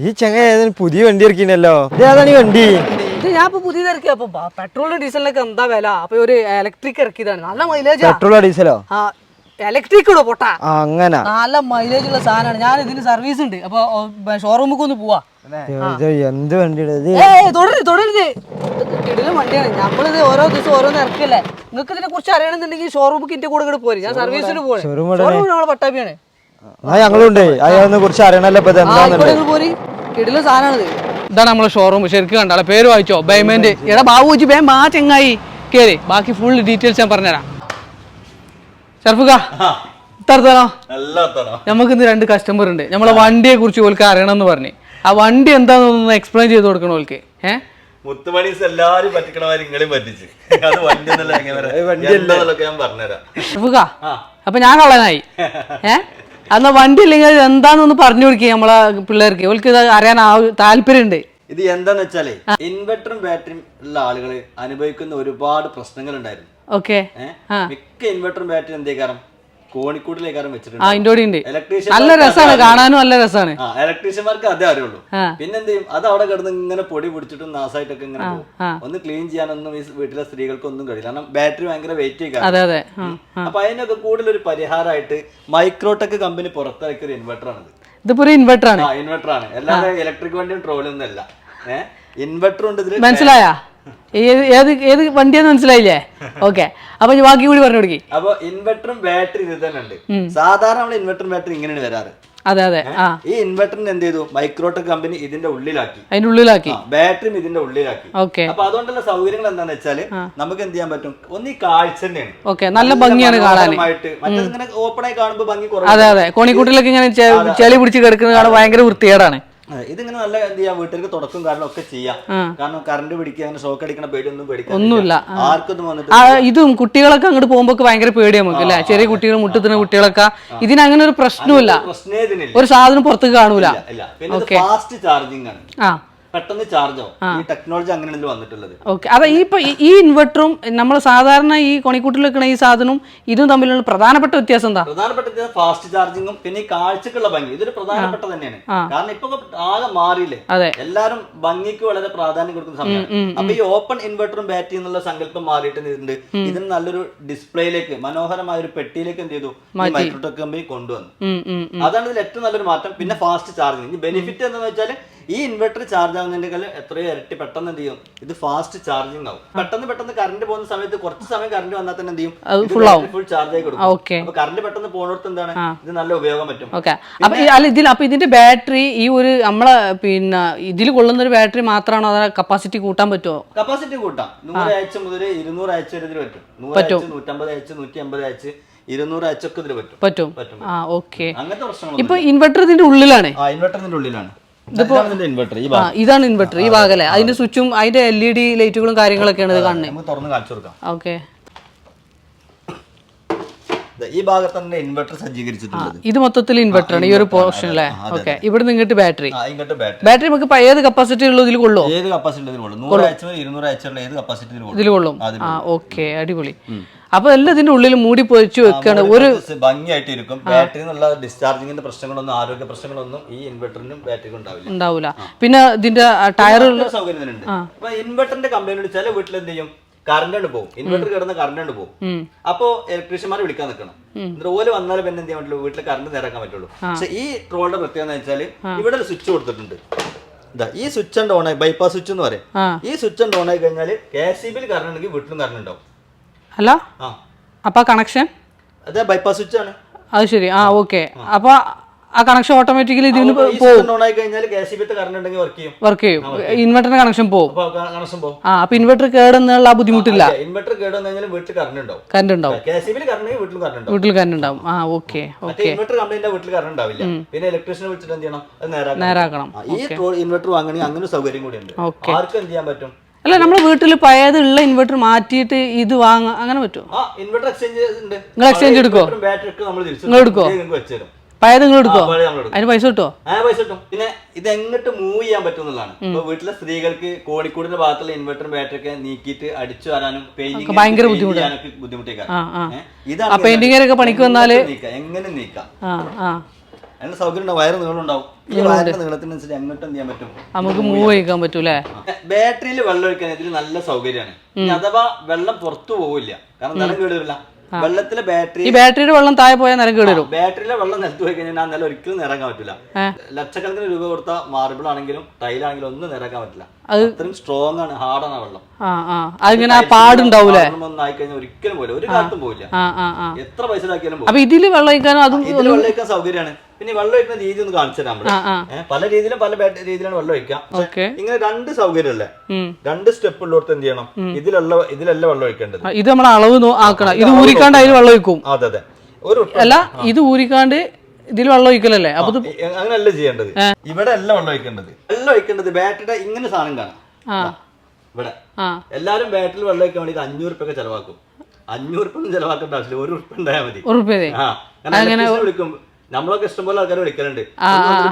ഈ ചങ്ങ ഏതാണ് പുതിയ വണ്ടി ഇറക്കിനല്ലോ ഇത് ഏതാണ് ഈ വണ്ടി? ഇത് ഞാൻ ഇപ്പൊ പുതിയത് ഇറക്കിയ അപ്പൊ പെട്രോളിനും ഡീസലിനൊക്കെ എന്താ വില? അപ്പൊ ഒരു ഇലക്ട്രിക് ഇറക്കിയതാണ്. നല്ല മൈലേജ് പെട്രോളോ ഡീസലോ? ഇലക്ട്രിക് ഇടോ പൊട്ടാ. അങ്ങനെ. നല്ല മൈലേജ് ഉള്ള സാധനമാണ്. ഞാൻ ഇതിന് സർവീസ് ഉണ്ട്. അപ്പൊ ഷോറൂമിക്ക് ഒന്ന് പോവാ. എന്ത് വണ്ടി തുടരുത് തുടരുത്. കിടിലും വണ്ടിയാണ്. നമ്മളിത് ഓരോ ദിവസം ഓരോന്ന് ഇറക്കില്ലേ നിങ്ങൾക്ക് ഇതിനെ കുറിച്ച് അറിയണമെന്നുണ്ടെങ്കിൽ ഷോറൂമിക്ക് ഇന്റെ കൂടെ കൂടെ പോരും. ഞാൻ സർവീസിന് showroom ഷോറൂം നമ്മളെ പട്ടാപ്പിയാണ്. ആ ഞങ്ങളുണ്ട്. അയാളെ കുറിച്ച് അറിയണല്ലോ ഇപ്പൊ പോരി. കിടിലും സാധനമാണിത് ഇതാണ് നമ്മളെ ഷോറൂം ശരിക്കും കണ്ടാളെ പേര് വായിച്ചോ? ബൈമെന്റ് എടാ ബാബു വെച്ച് ബേം ആ ചെങ്ങായി. കേറി. ബാക്കി ഫുൾ ഡീറ്റെയിൽസ് ഞാൻ പറഞ്ഞുതരാം. ഷർഫുക ഇത്തരത്തരോ നമുക്ക് ഇന്ന് രണ്ട് കസ്റ്റമർ ഉണ്ട്. നമ്മളെ വണ്ടിയെ കുറിച്ച് ഓൽക്ക് അറിയണം എന്ന് പറഞ്ഞു. ആ വണ്ടി എന്താണെന്നൊന്ന് എക്സ്പ്ലെയിൻ ചെയ്ത് കൊടുക്കണം ഓൽക്ക്. ഏഹ് മുത്തുമണീസ് എല്ലാരും പറ്റിക്കണമാര് നിങ്ങളെയും പറ്റിച്ച്. അത് വണ്ടി ഒന്നല്ല എങ്ങനെ എന്താന്നൊക്കെ ഞാൻ പറഞ്ഞുതരാം. ഷർഫുക അപ്പൊ ഞാൻ കള്ളനായി. ഏ? അന്ന് വണ്ടി ഇല്ലെങ്കിൽ എന്താന്നൊന്ന് പറഞ്ഞു കൊടുക്കുക നമ്മളെ പിള്ളേർക്ക്. ഓൾക്ക് ഇത് അറിയാൻ ആ താല്പര്യമുണ്ട് ഇത് എന്താന്ന് വെച്ചാലേ ഇൻവെർട്ടറും ബാറ്ററിയും ഉള്ള ആളുകൾ അനുഭവിക്കുന്ന ഒരുപാട് പ്രശ്നങ്ങൾ ഉണ്ടായിരുന്നു ഓക്കെ മിക്ക ഇൻവെർട്ടറും ബാറ്ററി എന്തേ കാരണം? വെച്ചിട്ടുണ്ട്. ഉണ്ട് ഇലക്ട്രീഷ്യൻ നല്ല രസമാണ് കാണാനും നല്ല രസമാണ് ആ ഇലക്ട്രീഷ്യന്മാർക്ക് അതേ അറിയുള്ളൂ. ആ. പിന്നെ ചെയ്യും അത് അവിടെ കിടന്ന് ഇങ്ങനെ പൊടി പിടിച്ചിട്ടും നാസായിട്ടൊക്കെ ഇങ്ങനെ പോകും. ഒന്ന് ക്ലീൻ ചെയ്യാനൊന്നും ഈ വീട്ടിലെ സ്ത്രീകൾക്കൊന്നും കഴിയില്ല. കാരണം ബാറ്ററി ഭയങ്കര വെയിറ്റ് ചെയ്യുക അതെ അതെ. ആ. അപ്പൊ അതിനൊക്കെ കൂടുതൽ ഒരു പരിഹാരമായിട്ട് മൈക്രോടെക് കമ്പനി പുറത്തിറക്കിയ ഒരു ഇൻവെർട്ടർ ആണിത്. ഇതിപ്പോ ഒരു ഇൻവെർട്ടർ ആണ്. ആ ആണ്. അല്ലാതെ ഇലക്ട്രിക് വണ്ടിയും ട്രോളൊന്നും അല്ല. ഏഹ് ഇൻവെർട്ടർ ഉണ്ട് ഇതിൽ മനസ്സിലായാ? ഏത് ഏത് ഏത് വണ്ടിയാന്ന് മനസ്സിലായില്ലേ? ഓക്കെ. അപ്പൊ ബാക്കി കൂടി പറഞ്ഞു കൊടുക്കി. അപ്പൊ ഇൻവെർട്ടറും ബാറ്ററി ഇത് തന്നെ ഉണ്ട്. സാധാരണ നമ്മൾ ഇൻവെർട്ടറും ബാറ്ററി ഇങ്ങനെയാണ് വരാറ്. അതെ അതെ. ഈ ഇൻവെർട്ടറിന് എന്ത് ചെയ്തു? മൈക്രോടെക് കമ്പനി ഇതിന്റെ ഉള്ളിലാക്കി. അതിന്റെ ഉള്ളിലാക്കി. ബാറ്ററിയും ഇതിന്റെ ഉള്ളിലാക്കി. ഓക്കെ. അപ്പൊ അതുകൊണ്ടുള്ള സൗകര്യങ്ങൾ എന്താണെന്ന് വെച്ചാൽ നമുക്ക് എന്ത് ചെയ്യാൻ പറ്റും? ഒന്ന് ഈ കാഴ്ച തന്നെയാണ്. ഓക്കെ നല്ല ഭംഗിയാണ് കാണാനായിട്ട്. മനോഹരമായിട്ട് മറ്റേത് ഇങ്ങനെ ഓപ്പൺ ആയി കാണുമ്പോൾ ഭംഗി അതെ കുറവ് അതെ. കോണിക്കൂട്ടിലൊക്കെ ഇങ്ങനെ ചെളി പിടിച്ച് കിടക്കുന്നത് കാണാൻ ഭയങ്കര വൃത്തികേടാണ്. അതെ, ഇതിങ്ങനെ നല്ല എന്ത് ചെയ്യാം. വീട്ടിലേക്ക് തുടക്കം കാരണം ഒക്കെ ചെയ്യാം കാരണം കറണ്ട് പിടിക്കുക അങ്ങനെ ഷോക്ക് അടിക്കണ പേടിയൊന്നും പേടിക്കാൻ ഒന്നുമില്ല. ആർക്കൊന്നും വന്നിട്ട് ഇതും കുട്ടികളൊക്കെ അങ്ങോട്ട് പോകുമ്പോ ഭയങ്കര പേടിയാ നമുക്ക് അല്ലേ? ചെറിയ കുട്ടികൾ മുട്ടുന്ന കുട്ടികളൊക്കെ. ഇതിന് അങ്ങനെ ഒരു പ്രശ്നമില്ല പ്രശ്നേ ഒരു സാധനം പുറത്തേക്ക് കാണൂല. പിന്നെ ഫാസ്റ്റ് ചാർജിങ് ആണ്. ആ. പെട്ടെന്ന് ചാർജ് ആവും. ഈ ടെക്നോളജി അങ്ങനെയല്ലോ വന്നിട്ടുള്ളത്. ഓക്കെ അപ്പൊ ഈ ഈ- ഇൻവെർട്ടറും നമ്മൾ സാധാരണ ഈ കൊണിക്കൂട്ടിൽ വെക്കുന്ന ഈ സാധനവും ഇതും തമ്മിലുള്ള പ്രധാനപ്പെട്ട വ്യത്യാസം എന്താ? പ്രധാനപ്പെട്ട ഫാസ്റ്റ് ചാർജിങ്ങും പിന്നെ ഈ കാഴ്ചക്കുള്ള ഭംഗി. ഇതൊരു പ്രധാനപ്പെട്ട തന്നെയാണ്. കാരണം ഇപ്പൊ ആകെ മാറിയില്ലേ. എല്ലാരും ഭംഗിക്ക് വളരെ പ്രാധാന്യം കൊടുക്കുന്ന സമയമാണ്. അപ്പൊ ഈ ഓപ്പൺ ഇൻവെർട്ടറും ബാറ്ററി എന്നുള്ള സങ്കല്പം മാറിയിട്ട് ഇതിന് നല്ലൊരു ഡിസ്പ്ലേയിലേക്ക് മനോഹരമായ ഒരു പെട്ടിയിലേക്ക് എന്ത് ചെയ്തു? മൈക്രോടെക് കമ്പനി കൊണ്ടുവന്നു. അതാണ് ഇതിൽ ഏറ്റവും നല്ലൊരു മാറ്റം. പിന്നെ ഫാസ്റ്റ് ചാർജിങ് ബെനിഫിറ്റ് എന്താണെന്ന് വെച്ചാൽ ഈ ഇൻവെർട്ടർ ചാർജ് ആകുന്നതിന്റെ എത്രയോ ഇരട്ടി പെട്ടെന്ന് എന്ത് ചെയ്യും? ഇത് ഫാസ്റ്റ് ചാർജിങ് ആവും. പെട്ടെന്ന് പെട്ടെന്ന് കറണ്ട് പോകുന്ന സമയത്ത് കുറച്ച് സമയം കറണ്ട് വന്നാൽ തന്നെ എന്ത് ചെയ്യും? ഫുൾ ഫുൾ ചാർജ് ആയി കൊടുക്കും. അപ്പൊ കറണ്ട് പെട്ടെന്ന് പോകുന്നിടത്ത് എന്താണ്? ഇത് നല്ല ഉപയോഗം പറ്റും. ഓക്കെ അപ്പൊ അല്ല ഇതിൽ അപ്പൊ ഇതിന്റെ ബാറ്ററി ഈ ഒരു നമ്മളെ പിന്നെ ഇതിൽ കൊള്ളുന്ന ഒരു ബാറ്ററി മാത്രമാണോ അതായത് കപ്പാസിറ്റി കൂട്ടാൻ പറ്റുമോ കപ്പാസിറ്റി കൂട്ടാം. നൂറ് ആഴ്ച മുതൽ ഇരുന്നൂറ് ആഴ്ച വരെ ഇതിൽ പറ്റും. നൂറ് അയച്ച് നൂറ്റമ്പത് ആഴ്ച നൂറ്റി അമ്പത് ആഴ്ച ഇരുന്നൂറ് അയച്ചൊക്കെ ഇതിൽ പറ്റും. പറ്റും. ആ ഓക്കെ അങ്ങനത്തെ പ്രശ്നങ്ങൾ ഇപ്പൊ ഇൻവെർട്ടർ ഇതിന്റെ ഉള്ളിലാണ്? ആ ഇൻവെർട്ടറിന്റെ ഉള്ളിലാണ്. ഇതാണ് ഇൻവെർട്ടർ ഈ ആ ഇതാണ് ഇൻവെർട്ടർ ഈ ഭാഗല്ലേ? അതിന്റെ സ്വിച്ചും അതിന്റെ എൽ ഇ ഡി ലൈറ്റുകളും കാര്യങ്ങളൊക്കെയാണ് ഇത് കാണുന്നത് ഓക്കെ ഈ ഭാഗത്ത് തന്നെ ഇൻവെർട്ടർ സജ്ജീകരിച്ചിട്ടുള്ളത്. ഇത് മൊത്തത്തിൽ ഇൻവെർട്ടർ ആണ് ഈ ഒരു പോർഷൻ അല്ലേ ഓക്കെ ഇവിടെ ഇങ്ങോട്ട് ബാറ്ററി ബാറ്ററി നമുക്ക് ഏത് കപ്പാസിറ്റി ഉള്ളൂ ഇതിൽ കൊള്ളോ ഏത് കപ്പാസിറ്റി ഇതിൽ കൊള്ളും. നൂറ് ആഴ്ച മുതൽ ഇരുന്നൂറ് ആഴ്ച ഏത് കപ്പാസിറ്റി ഇതിൽ കൊള്ളും. ആ ഓക്കെ അടിപൊളി. അപ്പൊ എല്ലാം ഇതിന്റെ ഉള്ളിൽ മൂടി പൊതിച്ചു വെക്കാണ്. ഒരു ഭംഗിയായിട്ട് ഇരിക്കും ബാറ്ററി എന്നുള്ള ഡിസ്ചാർജിങ്ങിന്റെ പ്രശ്നങ്ങളൊന്നും ആരോഗ്യ പ്രശ്നങ്ങളൊന്നും ഈ ഇൻവെർട്ടറിനും ബാറ്ററിക്കും ഉണ്ടാവില്ല. ഉണ്ടാവില്ല പിന്നെ ഇതിന്റെ ടയർ മറ്റൊരു സൗകര്യം അപ്പൊ ഇൻവെർട്ടറിന്റെ കംപ്ലൈന്റ് ചില വീട്ടിൽ എന്ത് ചെയ്യും കറണ്ട് കൊണ്ട് പോകും. ഇൻവെർട്ടർ കിടന്ന് കറണ്ട് കൊണ്ട് പോകും. അപ്പോ ഇലക്ട്രീഷ്യന്മാരെ വിളിക്കാൻ നിൽക്കണം എന്നിട്ട് ഓൽ വന്നാലും പിന്നെ എന്ത് ചെയ്യാൻ പറ്റുള്ളൂ? വീട്ടിൽ കറണ്ട് നേരാക്കാൻ പറ്റുള്ളൂ. പക്ഷെ ഈ ട്രോളിന്റെ പ്രത്യേകത എന്ന് വെച്ചാൽ ഇവിടെ ഒരു സ്വിച്ച് കൊടുത്തിട്ടുണ്ട്. ഈ സ്വിച്ച് ഉണ്ട് ഓൺ ആയി ബൈപ്പാസ് സ്വിച്ച് എന്ന് പറയും. ഈ സ്വിച്ച് ഉണ്ട് ഓൺ ആയി കഴിഞ്ഞാൽ കെ സി ബിയിൽ കറണ്ട് ഉണ്ടെങ്കിൽ വീട്ടിലും കറണ്ട് ഉണ്ടാവും. അല്ല ആ. അപ്പൊ കണക്ഷൻ അതെ ബൈപ്പാസ് സ്വിച്ച് ആണ്. അത് ശരി. ആ ഓക്കെ അപ്പൊ ആ കണക്ഷൻ ഓട്ടോമാറ്റിക്കലി ഇതിന് ഈ സ്വിച്ച് ഓൺ ആയി കഴിഞ്ഞാൽ കെ സി ഉണ്ടെങ്കിൽ വർക്ക് ചെയ്യും. ഇൻവെർട്ടറിന്റെ കണക്ഷൻ പോകും പോകും ആ അപ്പൊ ഇൻവെർട്ടർ കേടെന്നുള്ള ബുദ്ധിമുട്ടില്ല. ഇൻവെർട്ടർ വീട്ടിൽ കറണ്ട് ഉണ്ടാവും. വീട്ടിൽ കറണ്ട് ഉണ്ടാവും. ആ ഓക്കെ ഓക്കെ ഇൻവെർട്ടർ കംപ്ലൈന്റ് വീട്ടിൽ കറണ്ട് ഉണ്ടാവില്ല. പിന്നെ ഇലക്ട്രീഷ്യനെ വിളിച്ചിട്ട് എന്ത് ചെയ്യണം? നേരാക്കണം. ഈ ഇൻവെർട്ടർ വാങ്ങണമെങ്കിൽ അങ്ങനെ സൗകര്യം കൂടി ഉണ്ട്. ആർക്കും എന്ത് ചെയ്യാൻ പറ്റും? അല്ല നമ്മൾ വീട്ടിൽ പഴയതുള്ള ഇൻവെർട്ടർ മാറ്റിയിട്ട് ഇത് വാങ്ങാ അങ്ങനെ പറ്റുമോ ഇൻവെർട്ടർ എക്സ്ചേഞ്ച് ഉണ്ട്. നിങ്ങൾ എക്സ്ചേഞ്ച് എടുക്കോ നിങ്ങൾ എടുക്കോ പഴയത് നിങ്ങൾ എടുക്കോ. അതിന് പൈസ കിട്ടുമോ ആ പൈസ കിട്ടും. പിന്നെ ഇത് എങ്ങോട്ട് മൂവ് ചെയ്യാൻ പറ്റുന്നതാണ് ഇപ്പൊ വീട്ടിലെ സ്ത്രീകൾക്ക് കോഴിക്കോടിന്റെ ഭാഗത്തുള്ള ഇൻവെർട്ടറും ബാറ്ററി ഒക്കെ നീക്കിയിട്ട് അടിച്ചു വരാനും പെയിന്റിംഗ് ഭയങ്കര ബുദ്ധിമുട്ടാണ് ബുദ്ധിമുട്ടേക്കാണ് ഇതാണ് പെയിന്റിങ്ങരൊക്കെ പണിക്ക് വന്നാൽ എങ്ങനെ നീക്കാം? ആ ആ അതിന് സൗകര്യം ഉണ്ടാവും വയറ് നീളം ഉണ്ടാവും. ഈ വയറിന്റെ നീളത്തിനനുസരിച്ച് എങ്ങോട്ടും എന്ത് ചെയ്യാൻ പറ്റും നമുക്ക് മൂവ് ചെയ്യിക്കാൻ പറ്റൂലേ ബാറ്ററിയിൽ വെള്ളം ഒഴിക്കാൻ ഇതിൽ നല്ല സൗകര്യമാണ്. ഇനി അഥവാ വെള്ളം പുറത്തു പോവില്ല. കാരണം നിലം കേടില്ല വെള്ളത്തിലെ ബാറ്ററി ഈ ബാറ്ററിയുടെ വെള്ളം താഴെ പോയാൽ നിലം കേടുവരും ബാറ്ററിയിലെ വെള്ളം നിലത്ത് പോയി കഴിഞ്ഞാൽ ആ നില ഒരിക്കലും നിറങ്ങാൻ പറ്റില്ല ലക്ഷക്കണക്കിന് രൂപ കൊടുത്ത മാർബിൾ ആണെങ്കിലും ടൈലാണെങ്കിലും ഒന്നും നിറക്കാൻ പറ്റില്ല. അത്രയും സ്ട്രോങ് ആണ് ഹാർഡാണ് ആണ് വെള്ളം. ആ ആ. അതിങ്ങനെ പാടുണ്ടാവൂലേ? ഒരിക്കലും പോയില്ല ഒരു കാലത്തും പോയില്ല എത്ര പൈസ അപ്പൊ ഇതിൽ വെള്ളം ഒഴിക്കാനും അതും വെള്ളം ഒഴിക്കാൻ സൗകര്യമാണ്. പിന്നെ വെള്ളം ഒഴിക്കുന്ന രീതി ഒന്ന് കാണിച്ചു തരാം പല രീതിയിലും പല രീതിയിലാണ് വെള്ളം ഒഴിക്കാം ഇങ്ങനെ രണ്ട് സൗകര്യമല്ലേ രണ്ട് സ്റ്റെപ്പ് ഉള്ളിടത്ത് എന്ത് ചെയ്യണം? ഇതിലുള്ള ഇതിലല്ല വെള്ളം ഒഴിക്കേണ്ടത്. ഇത് നമ്മൾ അളവ് ആക്കണം. ഇത് ഊരിക്കാണ്ട് അതിൽ വെള്ളം ഒഴിക്കും. അതെ അതെ. ഒരു അല്ല ഇത് ഊരിക്കാണ്ട് ഇതിൽ വെള്ളം ഒഴിക്കലല്ലേ? അപ്പൊ ഇത് അങ്ങനെയല്ല ചെയ്യേണ്ടത്. ഇവിടെ എല്ലാം വെള്ളം ഒഴിക്കേണ്ടത്. വെള്ളം ഒഴിക്കേണ്ടത് ബാറ്ററിയുടെ ഇങ്ങനെ സാധനം കാണാം. ആ. ഇവിടെ. ആ. എല്ലാരും ബാറ്ററിൽ വെള്ളം ഒഴിക്കാൻ വേണ്ടി അഞ്ഞൂറ് ഒക്കെ ചെലവാക്കും. അഞ്ഞൂറ് ഒന്നും ചെലവാക്കേണ്ട ആവശ്യമില്ല. ഒരു ഉറുപ്പ് ഉണ്ടായാൽ മതി. അങ്ങനെ വിളിക്കും. നമ്മളൊക്കെ ഇഷ്ടംപോലെ ആൾക്കാർ വിളിക്കലുണ്ട്.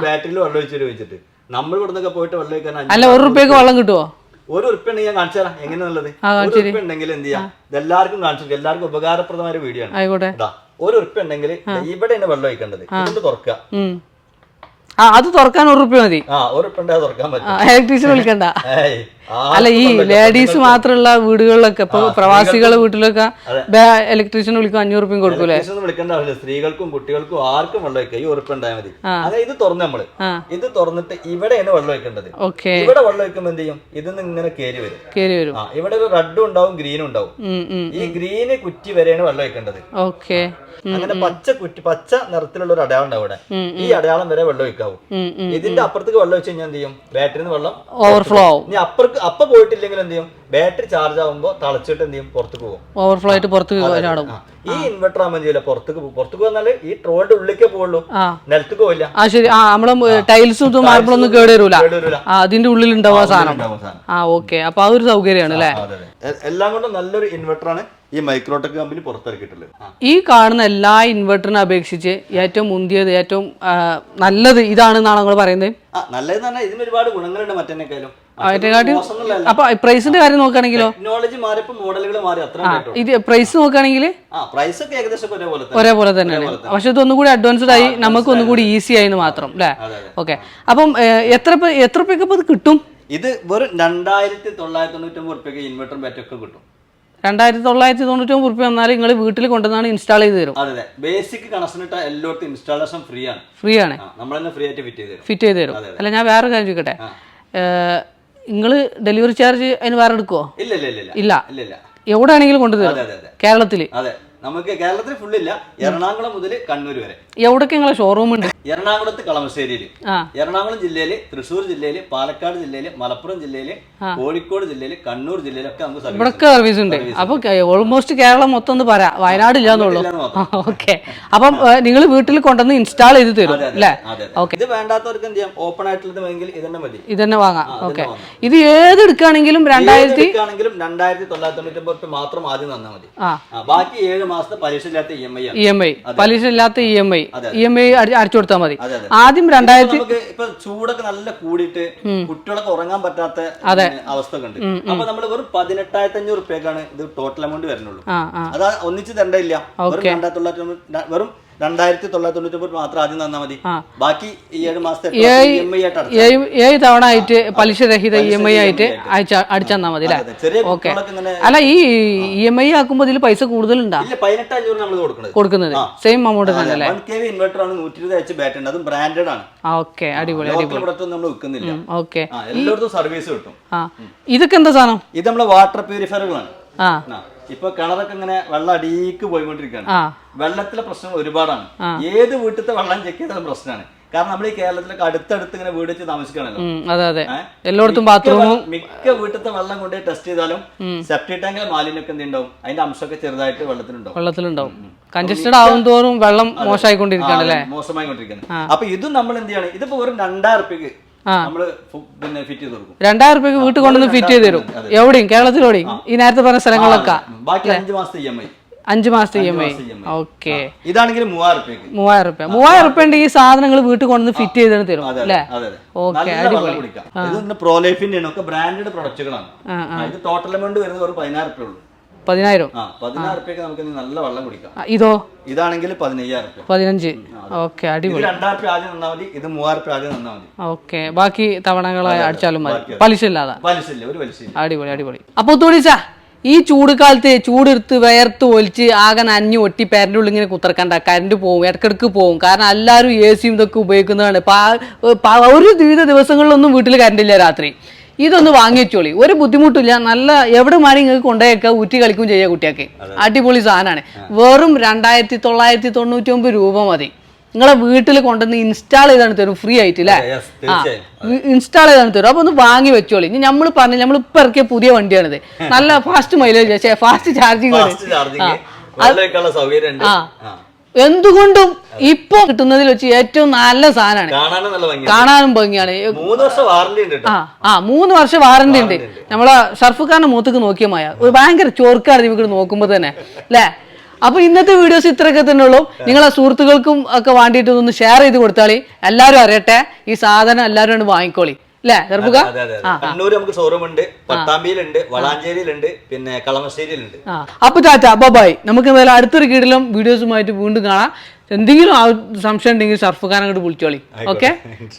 ബാറ്ററിയിൽ വെള്ളം ഒഴിച്ചു വെച്ചിട്ട്. നമ്മൾ ഇവിടെ നിന്നൊക്കെ പോയിട്ട് വെള്ളം ഒഴിക്കാൻ അല്ല ഒരു റുപ്യക്ക് വെള്ളം കിട്ടുമോ ഒരു ഉറുപ്പുണ്ടെങ്കിൽ ഞാൻ കാണിച്ചു തരാം. എങ്ങനെയാണുള്ളത് ആ, ഒരു ഉറുപ്പുണ്ടെങ്കിൽ എന്ത് ചെയ്യാം? ഇതെല്ലാവർക്കും കാണിച്ചു എല്ലാവർക്കും ഉപകാരപ്രദമായ ഒരു വീഡിയോ ആണ്. ഒരു ഉറുപ്പ് ഉണ്ടെങ്കിൽ ഇവിടെയാണ് വെള്ളം ഒഴിക്കേണ്ടത്. ഇതുകൊണ്ട് തുറക്കുക. ആ അത് തുറക്കാൻ ഒരു റുപ്യ മതി. ആ ഒരു ഉറുപ്പ് ഉണ്ടെങ്കിൽ തുറക്കാൻ പറ്റും. ഇലക്ട്രീഷ്യൻ വിളിക്കണ്ട. ഏയ്, അല്ല ഈ ലേഡീസ് മാത്രമുള്ള വീടുകളിലൊക്കെ ഇപ്പൊ പ്രവാസികളുടെ വീട്ടിലൊക്കെ ഇലക്ട്രീഷ്യൻ വിളിക്കും അഞ്ഞൂറ് റുപ്യം കൊടുക്കൂലേ വിളിക്കേണ്ട ആവശ്യമില്ല. സ്ത്രീകൾക്കും കുട്ടികൾക്കും ആർക്കും വെള്ളം വെക്കാം ഈ ഉറപ്പ് ഉണ്ടായാൽ മതി ഇത് തുറന്ന് നമ്മൾ. ഇത് തുറന്നിട്ട് ഇവിടെയാണ് വെള്ളം വെക്കേണ്ടത് ഓക്കെ. ഇവിടെ വെള്ളം ഒഴിക്കുമ്പോൾ എന്ത് ചെയ്യും? ഇതിന്ന് ഇങ്ങനെ കയറി വരും. കേറി വരും. ഇവിടെ ഒരു റെഡും ഉണ്ടാവും ഗ്രീനും ഉണ്ടാവും. ഈ ഗ്രീന് കുറ്റി വരെയാണ് വെള്ളം വെക്കേണ്ടത് ഓക്കെ. അങ്ങനെ പച്ച കുറ്റി പച്ച നിറത്തിലുള്ള ഒരു അടയാളം ഉണ്ടാവും ഇവിടെ. ഈ അടയാളം വരെ വെള്ളം ഉം. ഇതിന്റെ അപ്പുറത്തേക്ക് വെള്ളം വെച്ച് കഴിഞ്ഞാൽ എന്ത് ചെയ്യും? ബാറ്ററിന്ന് വെള്ളം ഓവർഫ്ലോ ആവും. ഇനി അപ്പുറത്ത് അപ്പ പോയിട്ടില്ലെങ്കിൽ എന്ത് ചെയ്യും? ബാറ്ററി ചാർജ് ആവുമ്പോൾ തളച്ചിട്ട് എന്ത് ചെയ്യും? പുറത്തേക്ക് പോകും. ഓവർഫ്ലോ ആയിട്ട് പുറത്തേക്ക് ചാടും. ഈ ഇൻവെർട്ടർ ആകുമ്പോൾ ചെയ്യില്ല പുറത്തേക്ക് പോകും. പുറത്തേക്ക് വന്നാൽ ഈ ട്രോളിന്റെ ഉള്ളിലേക്കേ പോകുള്ളൂ നിലത്തേക്ക് പോയില്ല ആ ശരി. ആ നമ്മളെ ടൈൽസും ഇതും വരൂല കേടുവരൂല. അതിന്റെ ഉള്ളിൽ ഉണ്ടാവുക സാധനം. ആ ഓക്കെ. അപ്പൊ ആ ഒരു സൗകര്യമാണ് അല്ലേ. എല്ലാം കൊണ്ടും നല്ലൊരു ഇൻവെർട്ടറാണ് ഈ മൈക്രോടെക് കമ്പനി പുറത്തിറക്കിയിട്ടുള്ളത്. ഈ കാണുന്ന എല്ലാ ഇൻവെർട്ടറിനെ അപേക്ഷിച്ച് ഏറ്റവും മുന്തിയത് ഏറ്റവും നല്ലത് ഇതാണെന്നാണ് നിങ്ങൾ പറയുന്നത്. പറഞ്ഞാൽ ഇതിന് ഒരുപാട് ഗുണങ്ങളുണ്ട് മറ്റേനേക്കാളും അതിനെക്കാട്ടി അപ്പൊ പ്രൈസിന്റെ കാര്യം നോക്കുകയാണെങ്കിലോ? ടെക്നോളജി മാറിയപ്പോ മോഡലുകൾ മാറി അത്ര കേട്ടോ. ഇത് പ്രൈസ് നോക്കുകയാണെങ്കിൽ ആ പ്രൈസ് ഒക്കെ ഏകദേശം ഒരേപോലെ തന്നെ. ഒരേപോലെ തന്നെയാണ്. പക്ഷെ ഇതൊന്നും കൂടി അഡ്വാൻസ്ഡ് ആയി നമുക്ക് ഒന്നും കൂടി ഈസി ആയിന്ന് മാത്രം അല്ലേ. ഓക്കെ അപ്പം എത്ര പേ- എത്ര പേക്ക് ഇത് കിട്ടും? ഇത് വെറും രണ്ടായിരത്തി തൊള്ളായിരത്തി തൊണ്ണൂറ്റി ഒമ്പത് റുപ്യക്ക് ഇൻവെർട്ടർ ബാറ്ററി ഒക്കെ കിട്ടും. രണ്ടായിരത്തി തൊള്ളായിരത്തി തൊണ്ണൂറ്റി ഒമ്പത് റുപ്യ വന്നാൽ നിങ്ങൾ വീട്ടിൽ കൊണ്ടുവന്നാണ് ഇൻസ്റ്റാൾ ചെയ്ത് തരും. അതെ അതെ. ബേസിക് കണക്ഷൻ ഇട്ട എല്ലായിടത്തും ഇൻസ്റ്റാളേഷൻ ഫ്രീ ആണ്. ഫ്രീ ആണ്. നമ്മൾ തന്നെ ഫ്രീ ആയിട്ട് ഫിറ്റ് ചെയ്ത് തരും. ഫിറ്റ് ചെയ്ത് തരും. അല്ല ഞാൻ വേറെ കാര്യം ചോദിക്കട്ടെ? നിങ്ങൾ ഡെലിവറി ചാർജ് അതിന് വേറെ എടുക്കുവോ? ഇല്ല ഇല്ല ഇല്ല കൊണ്ടുതരും. അതെ അതെ അതെ. കേരളത്തിൽ നമുക്ക് കേരളത്തിൽ ഫുള്ളില്ല എറണാകുളം മുതൽ കണ്ണൂർ വരെ. എവിടൊക്കെ നിങ്ങളെ ഷോറൂം ഉണ്ട്? എറണാകുളത്ത് കളമശ്ശേരിയിൽ ആ. എറണാകുളം ജില്ലയിൽ തൃശ്ശൂർ ജില്ലയിൽ പാലക്കാട് ജില്ലയിൽ മലപ്പുറം ജില്ലയിൽ കോഴിക്കോട് ജില്ലയിൽ കണ്ണൂർ ജില്ലയിലൊക്കെ നമുക്ക് സർവീസ് ഇവിടൊക്കെ സർവീസ് ഉണ്ട്. അപ്പൊ ഓൾമോസ്റ്റ് കേരളം മൊത്തം ഒന്ന് പറയാം വയനാട് ഇല്ലാന്നുള്ളൂ. ഓക്കെ അപ്പം നിങ്ങൾ വീട്ടിൽ കൊണ്ടുവന്ന് ഇൻസ്റ്റാൾ ചെയ്ത് തരും അല്ലേ അതെ. ഇത് വേണ്ടാത്തവർക്ക് എന്ത് ചെയ്യാം? ഓപ്പൺ ആയിട്ടുള്ളത് വേണമെങ്കിൽ ഇതന്നെ മതി. ഇതന്നെ വാങ്ങാം. ഓക്കെ ഇത് ഏത് എടുക്കുകയാണെങ്കിലും രണ്ടായിരത്തി ആണെങ്കിലും രണ്ടായിരത്തി തൊള്ളായിരത്തി തൊണ്ണൂറ്റി മാത്രം ആദ്യം തന്നാൽ മതി. ബാക്കി ഏഴ് മാസത്തെ പലിശ ഇല്ലാത്ത ഇ എം ഐ ആണ് ഇ എം ഐ പലിശ ഇല്ലാത്ത E M I E M I അടിച്ചു കൊടുത്താൽ മതി. ആദ്യം രണ്ടായിരത്തി ഇപ്പൊ ചൂടൊക്കെ നല്ല കൂടിയിട്ട് കുട്ടികളൊക്കെ ഉറങ്ങാൻ പറ്റാത്ത അതെ. അവസ്ഥ ഉണ്ട് അപ്പൊ നമ്മൾ വെറും പതിനെട്ടായിരത്തി അഞ്ഞൂറ് റുപ്യക്കാണ് ഇത് ടോട്ടൽ എമൗണ്ട് വരുന്നുള്ളൂ. അതാ ഒന്നിച്ച് തരണ്ടില്ല വെറും രണ്ടായിരത്തി തൊള്ളായിരത്തി വെറും രണ്ടായിരത്തി തൊള്ളായിരത്തി തൊണ്ണൂറ്റി മാത്രം ആദ്യം തന്നാൽ മതി. ബാക്കി ഈ ഏഴ് മാസത്തെ അടച്ചാൽ ഏഴ് തവണ ആയിട്ട് പലിശരഹിത ഇ എം ഐ ആയിട്ട് അയച്ച അടിച്ചു തന്നാൽ മതി ഇങ്ങനെ അല്ല ഈ ഇ എം ഐ ആക്കുമ്പോൾ ഇതിൽ പൈസ കൂടുതലുണ്ടാ? കൊടുക്കുന്നത്. സെയിം എമൗണ്ട് തന്നെ അല്ലേ ഇൻവെർട്ടർ ആണ് നൂറ്റി ഇരുപത് അയച്ച് ബാറ്ററി അതും ബ്രാൻഡഡ് ആണ്. ഓക്കെ. അടിപൊളി അടിപൊളി. ഓക്കെ. എല്ലായിടത്തും സർവീസ് കിട്ടും. ഇതൊക്കെ എന്താ സാധനം? ഇത് നമ്മളെ വാട്ടർ പ്യൂരിഫയറുകളാണ് ആ, ഇപ്പൊ കിണറൊക്കെ ഇങ്ങനെ വെള്ളം അടിയിക്ക് പോയിക്കൊണ്ടിരിക്കുകയാണ്. വെള്ളത്തിലെ പ്രശ്നം ഒരുപാടാണ്. ഏത് വീട്ടിലത്തെ വെള്ളം ചെക്ക് ചെയ്താലും പ്രശ്നമാണ്. കാരണം നമ്മൾ ഈ കേരളത്തിലൊക്കെ അടുത്തടുത്ത് ഇങ്ങനെ വീട് വെച്ച് താമസിക്കണല്ലോ അതെ അതെ. എല്ലായിടത്തും മിക്ക ബാത്റൂമും മിക്ക വീട്ടിലത്തെ വെള്ളം കൊണ്ടുപോയി ടെസ്റ്റ് ചെയ്താലും സെപ്റ്റി ടാങ്കിലെ മാലിന്യൊക്കെ എന്തുണ്ടാവും അതിന്റെ അംശമൊക്കെ ചെറുതായിട്ട് വെള്ളത്തിലുണ്ടാവും. വെള്ളത്തിലുണ്ടാവും. കൺജസ്റ്റഡ് ആവും തോറും വെള്ളം മോശമായിക്കൊണ്ടിരിക്കുകയാണ് അല്ലേ? മോശമായി കൊണ്ടിരിക്കുന്നത് അപ്പൊ ഇതും നമ്മൾ എന്ത് ചെയ്യണം? ഇതിപ്പോ വെറും രണ്ടായിരം റുപ്യക്ക്. നമ്മൾ പിന്നെ ഫിറ്റ് ചെയ്ത് കൊടുക്കും. രണ്ടായിരം റുപ്യക്ക് വീട്ടിൽ കൊണ്ടുവന്ന് ഫിറ്റ് ചെയ്ത് തരും. എവിടെയും കേരളത്തിൽ എവിടെയും ഈ നേരത്തെ പറഞ്ഞ സ്ഥലങ്ങളിലൊക്കെ ബാക്കി അഞ്ച് മാസത്തെ ഇ എം ഐ അഞ്ച് മാസത്തെ ഇ എം ഐ. ഓക്കെ. ഇതാണെങ്കിൽ മൂവായിരം മൂവായിരം റുപ്യ മൂവായിരം റുപ്യ ഉണ്ട് ഈ സാധനങ്ങൾ വീട്ടിൽ കൊണ്ടുവന്ന് ഫിറ്റ് ചെയ്ത് തരും. അല്ലേ? ഓക്കെ ഇത് പ്രോലൈഫിന്റെ ഒക്കെ ബ്രാൻഡഡ് പ്രൊഡക്റ്റുകളാണ് ഇത് ടോട്ടൽ എമൗണ്ട് വരുന്നത് ഒരു പതിനായിരം റുപ്യ ഉള്ളൂ. പതിനായിരം. നമുക്ക് നല്ല വെള്ളം കുടിക്കാം. ഇതോ? ഇതാണെങ്കിൽ പതിനയ്യായിരം പതിനഞ്ച്. ഓക്കെ അടിപൊളി. രണ്ടായിരം ആദ്യം മതി ഇത് മൂവായിരം ആദ്യം മതി. ഓക്കെ ബാക്കി തവണകളായി അടിച്ചാലും മതി. പലിശ ഇല്ലാതെ. ഒരു അടിപൊളി അടിപൊളി. അപ്പൊ തോടിച്ചാ ഈ ചൂട് കാലത്ത് ചൂടെടുത്ത് വയർത്ത് ഒലിച്ച് ആകെ നനഞ്ഞു ഒട്ടി പേരന്റെ ഉള്ളിൽ ഇങ്ങനെ കുത്തിറക്കണ്ട കറണ്ട് പോവും ഇടക്കിടക്ക് പോവും. കാരണം എല്ലാവരും എ സിയും ഇതൊക്കെ ഉപയോഗിക്കുന്നതാണ്. ഒരു വിവിധ ദിവസങ്ങളിലൊന്നും വീട്ടിൽ കറണ്ട് ഇല്ല രാത്രി. ഇതൊന്ന് വാങ്ങിച്ചോളി. ഒരു ബുദ്ധിമുട്ടില്ല. നല്ല എവിടെ മാറി നിങ്ങൾക്ക് കൊണ്ടുപോയേക്കാം? ഊറ്റി കളിക്കും ചെയ്യുക കുട്ടിയൊക്കെ. അടിപൊളി സാധനമാണ് വെറും രണ്ടായിരത്തി തൊള്ളായിരത്തി തൊണ്ണൂറ്റി ഒമ്പത് രൂപ മതി. നിങ്ങളെ വീട്ടിൽ കൊണ്ടുവന്ന് ഇൻസ്റ്റാൾ ചെയ്താണ് തരും. ഫ്രീ ആയിട്ട് അല്ലേ ആ. ഇൻസ്റ്റാൾ ചെയ്താണ് തരും. അപ്പൊ ഒന്ന് വാങ്ങി വെച്ചോളി. ഇനി നമ്മൾ പറഞ്ഞു നമ്മൾ ഇപ്പൊ ഇറക്കിയ പുതിയ വണ്ടിയാണിത്. നല്ല ഫാസ്റ്റ് മൈലേജ് ഫാസ്റ്റ് ചാർജിങ് ആ. എന്തുകൊണ്ടും ഇപ്പൊ കിട്ടുന്നതിൽ വെച്ച് ഏറ്റവും നല്ല സാധനമാണ്. കാണാനും ഭംഗിയാണ്. ആ മൂന്ന് വർഷം വാറന്റി ഉണ്ട്. നമ്മളെ ഷർഫുഖാന്റെ മൂത്തക്ക് നോക്കിയ മായ ഒരു ഭയങ്കര ചോർക്കാണ് നിങ്ങൾക്ക് നോക്കുമ്പോ തന്നെ. അല്ലേ അപ്പൊ ഇന്നത്തെ വീഡിയോസ് ഇത്രയൊക്കെ തന്നെ ഉള്ളൂ. നിങ്ങളെ സുഹൃത്തുക്കൾക്കും ഒക്കെ വേണ്ടിയിട്ട് ഒന്ന് ഷെയർ ചെയ്ത് കൊടുത്താളി. എല്ലാവരും അറിയട്ടെ. ഈ സാധനം എല്ലാവരും വാങ്ങിക്കോളി. കണ്ണൂർ നമുക്ക് ഷോറൂം ഉണ്ട് പട്ടാമ്പിയിലുണ്ട് വളാഞ്ചേരിയിലുണ്ട് പിന്നെ കളമശ്ശേരിയിലുണ്ട്. അപ്പൊ ടാറ്റ ബൈ നമുക്ക് എന്തായാലും അടുത്തൊരു കീഴിലും വീഡിയോസുമായിട്ട് വീണ്ടും കാണാം. എന്തെങ്കിലും സംശയം ഉണ്ടെങ്കിൽ ഷർഫുഖാൻ അങ്ങോട്ട് വിളിച്ചോളി. ഓക്കെ